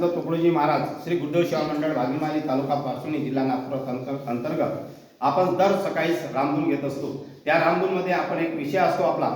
संत तुकडोजी महाराज श्री गुड्डो सेवा मंडळ भागीमारी तालुका पारसुणी जिल्हा नागपूर अंतर्गत आपण दर सकाळी रामधून घेत असतो. त्या रामधूनमध्ये आपण एक विषय असतो आपला.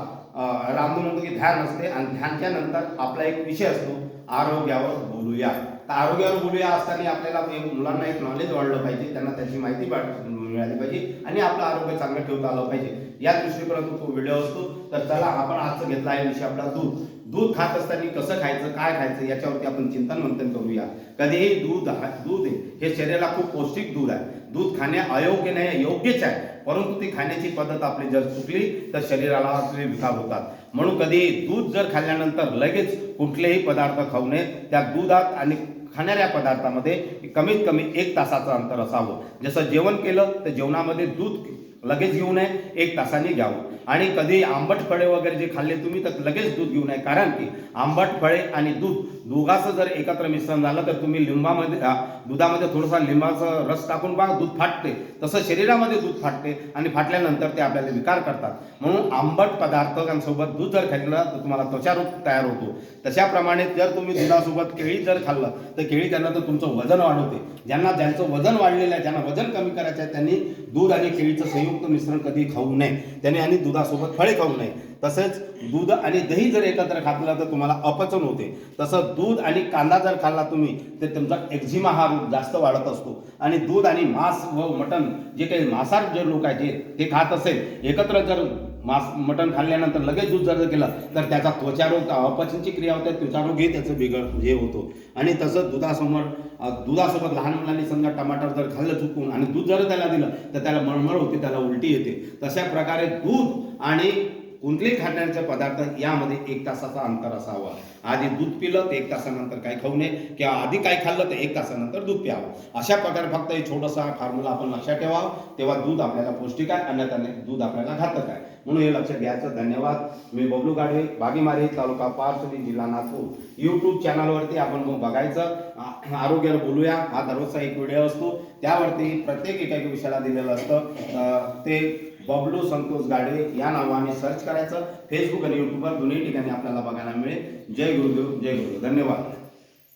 रामधून म्हणतो की ध्यान असते आणि ध्यानच्या नंतर आपला एक विषय असतो. आरोग्यावर बोलूया. तर आरोग्यावर बोलूया असताना आपल्याला मुलांना एक नॉलेज वाढलं पाहिजे त्यांना त्याची माहिती मिळाली पाहिजे आणि आपलं आरोग्य चांगलं ठेवता आलं पाहिजे. या दृष्टिकोनातून तो व्हिडिओ असतो. तर चला आपण आजचं घेतला आहे विषय आपला दूध. दूध खात असताना कसं खायचं काय खायचं याच्यावरती आपण चिंतन मंथन करूया. कधीही दूध हा- दूध हे शरीराला खूप पौष्टिक दूध आहे. दूध खाणे अयोग्य नाही योग्यच आहे. परंतु ती खाण्याची पद्धत आपली जर चुकली तर शरीराला आपले विकार होतात. म्हणून कधी दूध जर खाल्ल्यानंतर लगेच कुठलेही पदार्थ खाऊ नये. त्या दुधात आणि खाणाऱ्या पदार्थामध्ये कमीत कमी एक तासाचं अंतर असावं. जसं जेवण केलं तर जेवणामध्ये दूध लगेच घेऊ नये एक तासाने घ्यावं. आणि कधी आंबट फळे वगैरे जे खाल्ले तुम्ही तर लगेच दूध घेऊ नये. कारण की आंबट फळे आणि दूध दोघाचं जर एकत्र मिश्रण झालं तर तुम्ही लिंबामध्ये दुधामध्ये थोडासा लिंबाचा रस टाकून पहा दूध फाटते. तसं शरीरामध्ये दूध फाटते आणि फाटल्यानंतर ते आपल्याला विकार करतात. म्हणून आंबट पदार्थांसोबत दूध जर खाल्लं तर तुम्हाला त्वचारोग तयार होतो. तशाप्रमाणे जर तुम्ही दुधासोबत केळी जर खाल्लं तर केळी त्यानंतर तुमचं वजन वाढवते. ज्यांना ज्यांचं वजन वाढलेलं आहे ज्यांना वजन कमी करायचं आहे त्यांनी दूध आणि केळीचं संयुक्त मिश्रण कधी खाऊ नये. त्याने आणि दुधा दुधासोबत फळे खाऊ नये. तसेच दूध आणि दही जर एकत्र खातलं तर तुम्हाला अपचन होते. तसं दूध आणि कांदा जर खाल्ला तुम्ही तर तुमचा एक्झिमा हा रोग जास्त वाढत असतो. आणि दूध आणि मांस व मटण जे काही मांसाहार जे लोक आहेत जे ते खात असेल एकत्र जर मांस मटण खाल्ल्यानंतर लगेच दूध जर केलं तर त्याचा त्वचारोग अपचनची क्रिया होते त्वचारोगही त्याचं बिघड हे होतो. आणि तसंच दुधासमोर दुधासोबत लहान मुलांनी समजा टमाटर जर खाल्लं चुकून आणि दूध जर त्याला दिलं तर त्याला मळमळ होते त्याला उलटी येते. तशा प्रकारे दूध आणि कुंडली खाण्याचे पदार्थ यामध्ये एक तासाचा अंतर असावा. आधी दूध पिलं तर एक तासानंतर काय खाऊ नये किंवा आधी काय खाल्लं तर एक तासानंतर दूध प्यावं. अशा प्रकारे फक्त हे छोटासा फॉर्म्युला आपण लक्षात ठेवावं. तेव्हा दूध आपल्याला पौष्टिक आहे अन्यथा दूध आपल्याला घातक आहे. म्हणून हे लक्षात घ्यायचं धन्यवाद. मी बबलू गाडवे बागीमारी तालुका पारसोली जिल्हा नागपूर. यूट्यूब चॅनलवरती आपण मग बघायचं. आरोग्याला बोलूया. हा दररोजचा एक व्हिडिओ असतो. त्यावरती प्रत्येक एका एका विषयाला दिलेलं असतं. ते बबलू संतोष गाडवे या नावाने सर्च करायचं. फेसबुक आणि युट्यूबवर दोन्ही ठिकाणी आपल्याला बघायला मिळेल. जय गुरुदेव जय गुरुदेव. धन्यवाद.